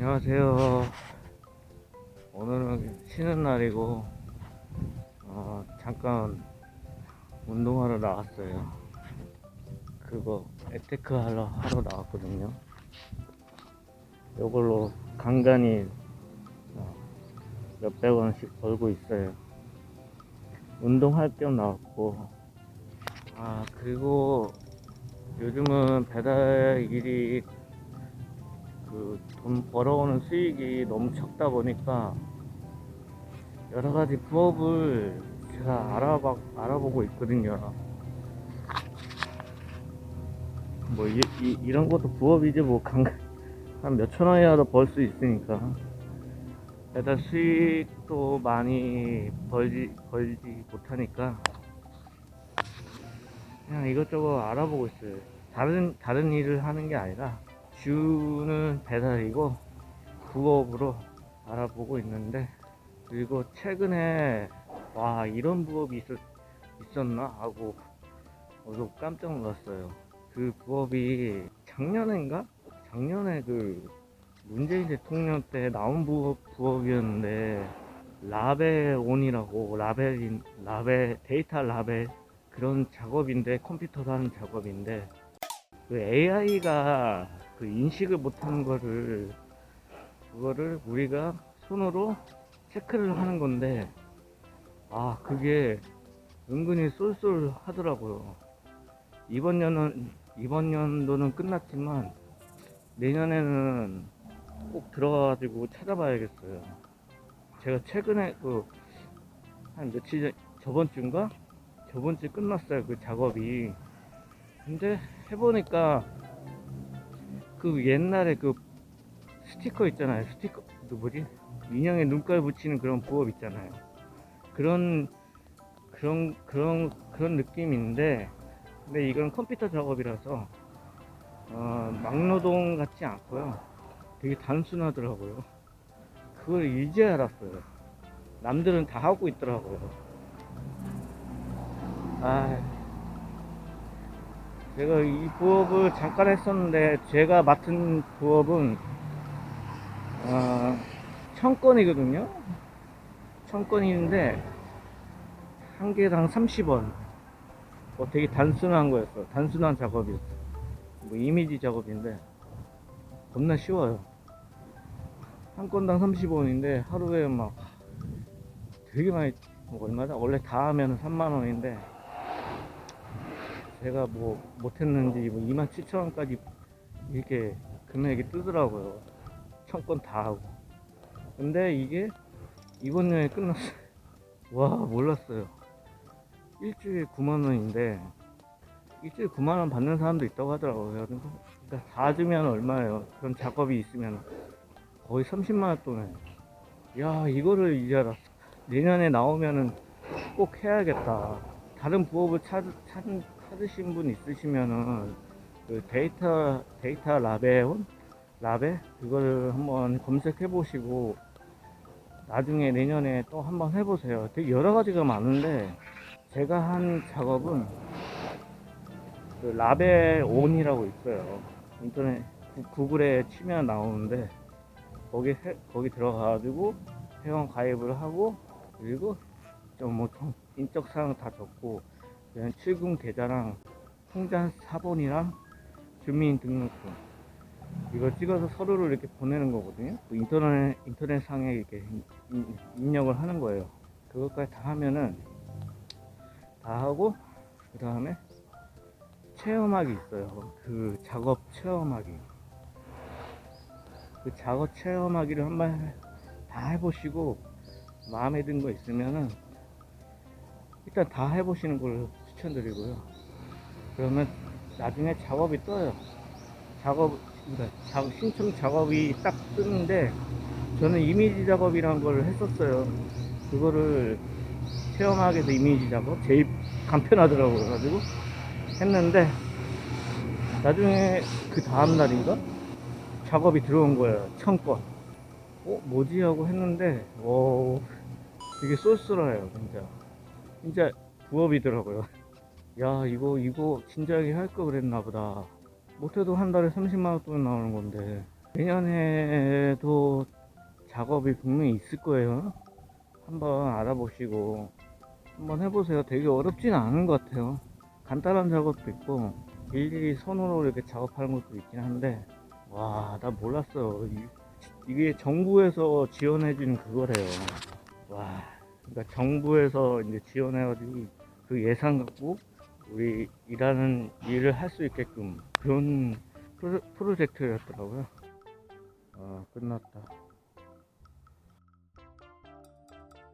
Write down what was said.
안녕하세요. 오늘은 쉬는 날이고, 어, 잠깐 운동하러 나왔어요. 그거 에테크 하러, 하러 나왔거든요. 요걸로 간간히 어, 몇백 원씩 벌고 있어요. 운동할 겸 나왔고, 아, 그리고 요즘은 배달 일이 그 돈 벌어오는 수익이 너무 적다 보니까 여러 가지 부업을 제가 알아봐, 알아보고 있거든요. 뭐 이, 런 것도 부업이지 뭐한 몇천 원이라도 벌 수 있으니까 배달 수익도 많이 벌지 벌지 못하니까 그냥 이것저것 알아보고 있어요. 다른 다른 일을 하는 게 아니라 주는 배달이고 부업으로 알아보고 있는데 그리고 최근에 와 이런 부업이 있었, 있었나 하고 저도 깜짝 놀랐어요. 그 부업이 작년인가? 작년에 그 문재인 대통령 때 나온 부업, 부업이었는데 라벨온이라고 라벨인 라벨 데이터 라벨 그런 작업인데 컴퓨터로 하는 작업인데 그 AI가 그 인식을 못하는 거를 그거를 우리가 손으로 체크를 하는 건데 아 그게 은근히 쏠쏠 하더라고요. 이번 년은 이번 연도는 끝났지만 내년에는 꼭 들어가가지고 찾아봐야겠어요. 제가 최근에 그 한 며칠 전 저번 주인가? 저번 주 끝났어요 그 작업이. 근데 해보니까 그 옛날에 그 스티커 있잖아요. 스티커 그 뭐지? 인형에 눈깔 붙이는 그런 부업 있잖아요. 그런 그런 그런 그런 느낌인데 근데 이건 컴퓨터 작업이라서 어, 막노동 같지 않고요. 되게 단순하더라고요. 그걸 이제 알았어요. 남들은 다 하고 있더라고요. 아 제가 이 부업을 잠깐 했었는데 제가 맡은 부업은 어, 천 건이거든요. 천 건인데 한 개당 30원. 뭐 되게 단순한 거였어. 단순한 작업이었어. 뭐 이미지 작업인데 겁나 쉬워요. 한 건당 30원인데 하루에 막 되게 많이 뭐 얼마다? 원래 다 하면 3만 원인데 제가 뭐 못했는지 뭐 2만 7천 원까지 이렇게 금액이 뜨더라고요. 천건다 하고. 근데 이게 이번 년에 끝났어요. 와 몰랐어요. 일주일에 9만 원인데 일주일에 9만 원 받는 사람도 있다고 하더라고요. 그러니까 다 주면 얼마예요? 그런 작업이 있으면 거의 30만 원 돈에. 야 이거를 이제 알았어. 내년에 나오면은 꼭 해야겠다. 다른 부업을 찾, 찾, 찾으신 분 있으시면은 그 데이터 데이터 라벨 라벨 그거를 한번 검색해 보시고 나중에 내년에 또 한번 해보세요. 되게 여러 가지가 많은데 제가 한 작업은 그 라벨 온이라고 있어요. 인터넷 구- 구글에 치면 나오는데 거기 해- 거기 들어가가지고 회원 가입을 하고 그리고 좀 뭐 인적 사항 다 적고 출금 계좌랑 통장 사본이랑 주민등록증 이거 찍어서 서류를 이렇게 보내는 거거든요. 그 인터넷 인터넷 상에 이렇게 인- 입력을 하는 거예요. 그것까지 다 하면은 다 하고 그 다음에 체험하기 있어요. 그 작업 체험하기. 그 작업 체험하기를 한번 다 해보시고 마음에 든 거 있으면은 일단 다 해보시는 걸 추천드리고요. 그러면 나중에 작업이 떠요. 작업, 그러니까 신청 작업이 딱 뜨는데 저는 이미지 작업이라는 걸 했었어요. 그거를 체험하기 위해서 이미지 작업 제일 간편하더라고요. 그래가지고 했는데 나중에 그 다음 날인가 작업이 들어온 거예요. 천 건. 어 뭐지 하고 했는데 오 되게 쏠쏠해요 진짜. 진짜 부업이더라고요. 야 이거 이거 진작에 할 거 그랬나 보다. 못해도 한 달에 30만 원 돈 나오는 건데 내년에도 작업이 분명히 있을 거예요. 한번 알아보시고 한번 해보세요. 되게 어렵진 않은 것 같아요. 간단한 작업도 있고 일일이 손으로 이렇게 작업하는 것도 있긴 한데 와 나 몰랐어요. 이- 이게 정부에서 지원해주는 그거래요. 와 그러니까 정부에서 이제 지원해가지고 그 예산 갖고 우리 일하는 일을 할 수 있게끔 그런 프로, 프로젝트였더라고요. 아 끝났다.